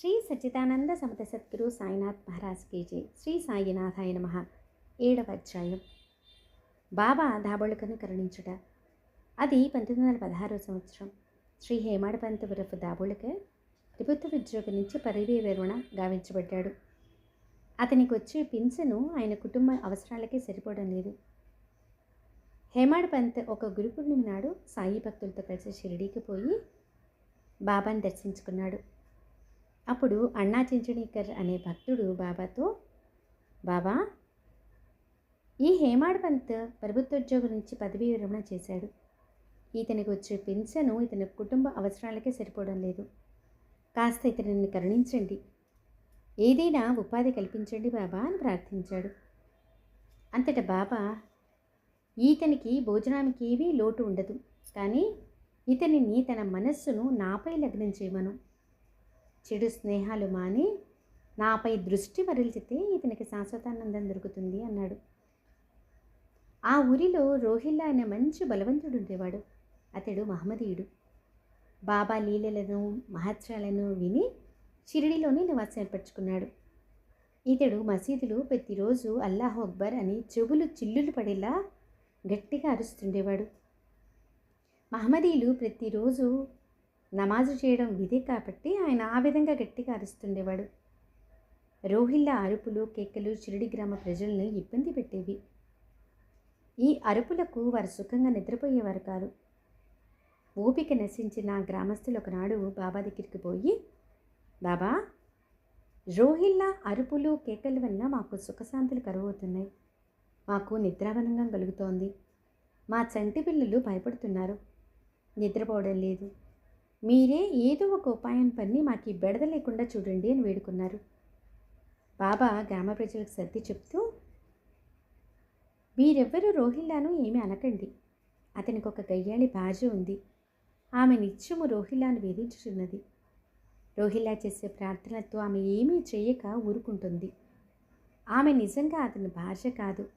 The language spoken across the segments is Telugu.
శ్రీ సచ్చిదానంద సమత సద్గురు సాయినాథ్ మహారాజ్ కేజీ శ్రీ సాయినాథాయ నమ. ఏడవ అధ్యాయం. బాబా దాబోళకను కరుణించుట. అది పంతొమ్మిది వందల పదహారవ సంవత్సరం. శ్రీ హేమాడపంత ఉరఫ్ దాబోళకర్ ప్రభుత్వ ఉద్యోగం నుంచి పదవీ విరమణ గావించబడ్డాడు. అతనికి వచ్చే పింఛను ఆయన కుటుంబ అవసరాలకే సరిపోవడం లేదు. హేమాడ్ పంత్ ఒక గురు పూర్ణిమ నాడు సాయి భక్తులతో కలిసి షిరిడీకి పోయి బాబాని దర్శించుకున్నాడు. అప్పుడు అన్నా చించణీకర్ అనే భక్తుడు బాబాతో బాబా ఈ హేమాడ్ పంత్ ప్రభుత్వోద్యోగం నుంచి పదవీ విరమణ చేశాడు. ఇతనికి వచ్చే పెన్షన్ ఇతని కుటుంబ అవసరాలకే సరిపోవడం లేదు. కాస్త ఇతనిని కరుణించండి. ఏదైనా ఉపాధి కల్పించండి బాబా అని ప్రార్థించాడు. అంతట బాబా ఈతనికి భోజనానికి ఏమీ లోటు ఉండదు. కానీ ఇతనిని తన మనస్సును నాపై లగ్నం చేయమను. చెడు స్నేహాలు మాని నాపై దృష్టి మరల్చితే ఇతనికి శాశ్వతానందం దొరుకుతుంది అన్నాడు. ఆ ఊరిలో రోహిల్లా అనే మంచి బలవంతుడు ఉండేవాడు. అతడు మహమ్మదీయుడు. బాబా లీలలను మహత్యాలను విని షిరిడిలోనే నివాసం ఏర్పరచుకున్నాడు. ఇతడు మసీదులో ప్రతిరోజు అల్లాహ్ అక్బర్ అని చెవులు చిల్లులు పడేలా గట్టిగా అరుస్తుండేవాడు. మహమ్మదీయులు ప్రతిరోజు నమాజు చేయడం విధి కాబట్టి ఆయన ఆ విధంగా గట్టిగా అరుస్తుండేవాడు. రోహిల్ల అరుపులు కేకలు షిరిడి గ్రామ ప్రజలను ఇబ్బంది పెట్టేవి. ఈ అరుపులకు వారు సుఖంగా నిద్రపోయేవారు కాదు. ఓపిక నశించిన గ్రామస్తులు ఒకనాడు బాబా దగ్గరికి పోయి బాబా రోహిల్లా అరుపులు కేకల వల్ల మాకు సుఖశాంతులు కరువవుతున్నాయి. మాకు నిద్రావనంగం కలుగుతోంది. మా చంటి పిల్లలు భయపడుతున్నారు. నిద్రపోవడం లేదు. మీరే ఏదో ఒక ఉపాయం పని మాకు ఈ బెడద లేకుండా చూడండి అని వేడుకున్నారు. బాబా గ్రామ ప్రజలకు సర్ది చెప్తూ మీరెవ్వరూ రోహిల్లాను ఏమీ అనకండి. అతనికి ఒక గయ్యాళి బాజ ఉంది. ఆమె నిత్యము రోహిల్లాను వేధించుచున్నది. రోహిల్లా చేసే ప్రార్థనలతో ఆమె ఏమీ చేయక ఊరుకుంటుంది. ఆమె నిజంగా అతని భార్య కాదు.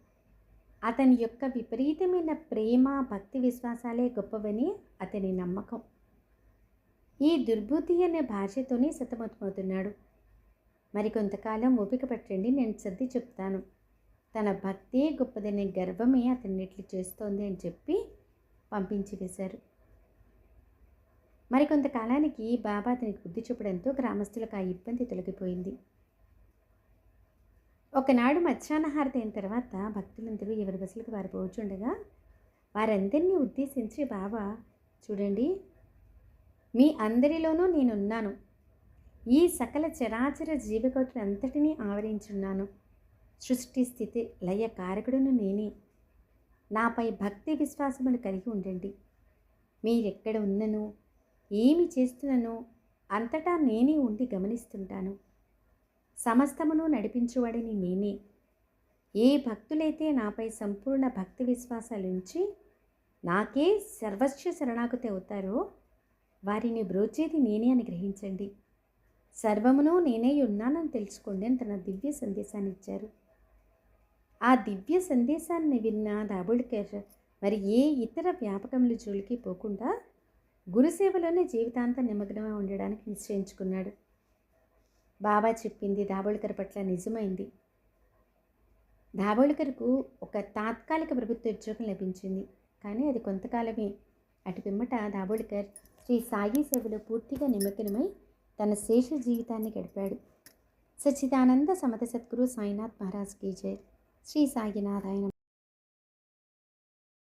అతని యొక్క విపరీతమైన ప్రేమ భక్తి విశ్వాసాలే గొప్పవని అతని నమ్మకం. ఈ దుర్బుద్ధి అనే భాషతోనే సతమతమవుతున్నాడు. మరి కొంతకాలం ఓపిక పట్టండి నేను సర్ది చెప్తాను. తన భక్తి గొప్పదనే గర్వమే అతన్ని ఇట్లు చేస్తోంది అని చెప్పి పంపించి వేశారు. మరికొంతకాలానికి బాబా అతనికి బుద్ధి చూపడంతో గ్రామస్తులకు ఆ ఇబ్బంది తొలగిపోయింది. ఒకనాడు మధ్యాహ్నహారతి అయిన తర్వాత భక్తులందరూ ఎవరి బస్సులకు వారు పోచుండగా వారందరినీ ఉద్దేశించి బాబా చూడండి మీ అందరిలోనూ నేనున్నాను. ఈ సకల చరాచర జీవకోటులు ఆవరించున్నాను. సృష్టి స్థితి లయ కారకుడును నేనే. నాపై భక్తి విశ్వాసములు కలిగి ఉండండి. మీరెక్కడ ఉన్నను? ఏమి చేస్తున్నానో? అంతటా నేనే ఉండి గమనిస్తుంటాను. సమస్తమును నడిపించువాడిని నేనే. ఏ భక్తులైతే నాపై సంపూర్ణ భక్తి విశ్వాసాలుంచి నాకే సర్వస్వ శరణాగతి అవుతారో వారిని బ్రోచేది నేనే అని గ్రహించండి. సర్వమును నేనే ఉన్నానని తెలుసుకోండి అని తన దివ్య సందేశాన్ని ఇచ్చారు. ఆ దివ్య సందేశాన్ని విన్న దాబుల్కర్ మరి ఏ ఇతర వ్యాపకముల జోలికి పోకుండా గురుసేవలోనే జీవితాంతం నిమగ్నమై ఉండడానికి నిశ్చయించుకున్నాడు. బాబా చెప్పింది దాబోళకర్ పట్ల నిజమైంది. దాబోళకర్కు ఒక తాత్కాలిక ప్రభుత్వ ఉద్యోగం లభించింది. కానీ అది కొంతకాలమే. అటు పిమ్మట దాబోళకర్ శ్రీ సాయి సేవలో పూర్తిగా నిమగ్నమై తన శేష జీవితాన్ని గడిపాడు. సచ్చిదానంద సమత సద్గురు సాయినాథ్ మహారాజ్ కీ జై. శ్రీ సాయినాథాయన